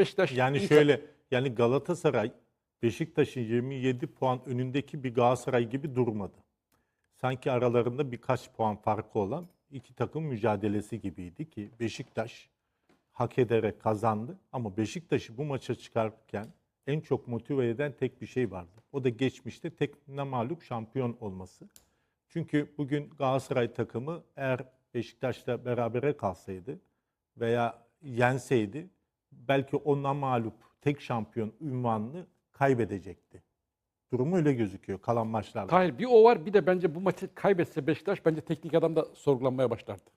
Beşiktaş Yani iyi şöyle yani Galatasaray Beşiktaş'ın 27 puan önündeki bir Galatasaray gibi durmadı. Sanki aralarında birkaç puan farkı olan iki takım mücadelesi gibiydi ki Beşiktaş hak ederek kazandı ama Beşiktaş'ı bu maça çıkarken en çok motive eden tek bir şey vardı. O da geçmişte tek ne mağlup şampiyon olması. Çünkü bugün Galatasaray takımı eğer Beşiktaş'la berabere kalsaydı veya yenseydi belki ondan mağlup tek şampiyon ünvanını kaybedecekti. Durumu öyle gözüküyor kalan maçlarda. Tahir bir o var bir de bence bu maçı kaybetse Beşiktaş bence teknik adam da sorgulanmaya başlardı.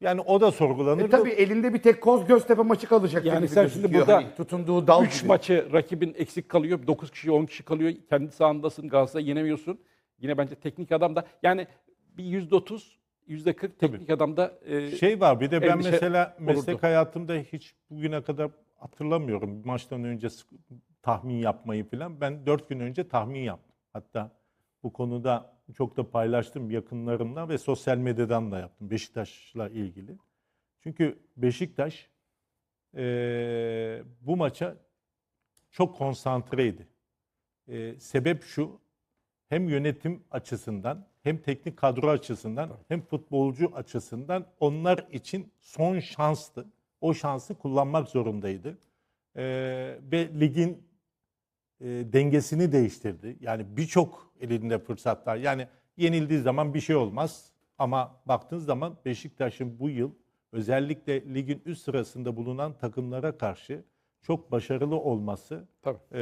Yani o da sorgulanır. E tabii elinde bir tek Koz Göztepe maçı kalacak. Yani sen şimdi burada Hani tutunduğu dal 3 gibi. maçı rakibin eksik kalıyor. 9 kişi 10 kişi kalıyor. Kendi sahandasın Galatasaray'ı yenemiyorsun. Yine bence teknik adam da yani bir %30 %40 teknik adamda e, Şey var bir de ben endişe mesela meslek olurdu. hayatımda hiç bugüne kadar hatırlamıyorum. Maçtan önce sık- tahmin yapmayı falan. Ben dört gün önce tahmin yaptım. Hatta bu konuda çok da paylaştım yakınlarımla ve sosyal medyadan da yaptım Beşiktaş'la ilgili. Çünkü Beşiktaş eee, bu maça çok konsantreydi. Eee, sebep şu, hem yönetim açısından hem teknik kadro açısından hem futbolcu açısından onlar için son şanstı. O şansı kullanmak zorundaydı. Ee, ve ligin e, dengesini değiştirdi. Yani birçok elinde fırsatlar. Yani yenildiği zaman bir şey olmaz. Ama baktığınız zaman Beşiktaş'ın bu yıl özellikle ligin üst sırasında bulunan takımlara karşı çok başarılı olması Tabii. e,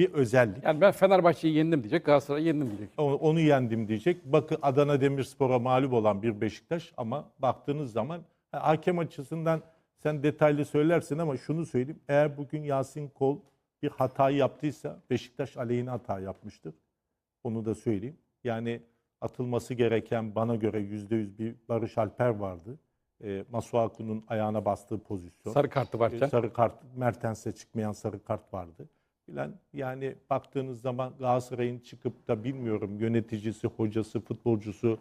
bir özellik. yani ben Fenerbahçe'yi yendim diyecek, Galatasaray'ı yendim diyecek. Onu, onu yendim diyecek. Bakın Adana Demirspor'a mağlup olan bir Beşiktaş ama baktığınız zaman ha, hakem açısından sen detaylı söylersin ama şunu söyleyeyim. Eğer bugün Yasin Kol bir hata yaptıysa Beşiktaş aleyhine hata yapmıştır. Onu da söyleyeyim. Yani atılması gereken bana göre yüzde yüz bir Barış Alper vardı. E, Masuaku'nun ayağına bastığı pozisyon. Sarı kartı varken. Sarı kart, Mertens'e çıkmayan sarı kart vardı. Bilen yani baktığınız zaman Galatasaray'ın çıkıp da bilmiyorum yöneticisi, hocası, futbolcusu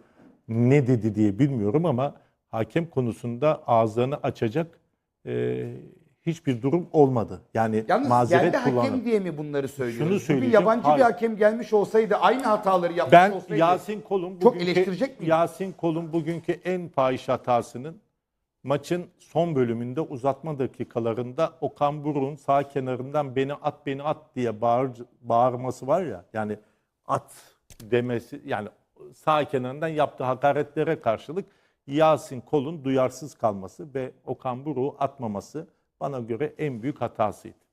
ne dedi diye bilmiyorum ama hakem konusunda ağızlarını açacak e, hiçbir durum olmadı. Yani Yalnız mazeret yerli hakem kullanmadı. diye mi bunları söylüyoruz? Şunu Bir söyleyeceğim, yabancı hayır. bir hakem gelmiş olsaydı aynı hataları yapmış Ben olsaydı. Yasin Kol'un Çok bugünkü- eleştirecek miyim? Yasin Kol'un bugünkü en fahiş hatasının maçın son bölümünde uzatma dakikalarında Okan Buruk'un sağ kenarından beni at beni at diye bağır, bağırması var ya yani at demesi yani sağ kenarından yaptığı hakaretlere karşılık Yasin Kol'un duyarsız kalması ve Okan Buruk'u atmaması bana göre en büyük hatasıydı.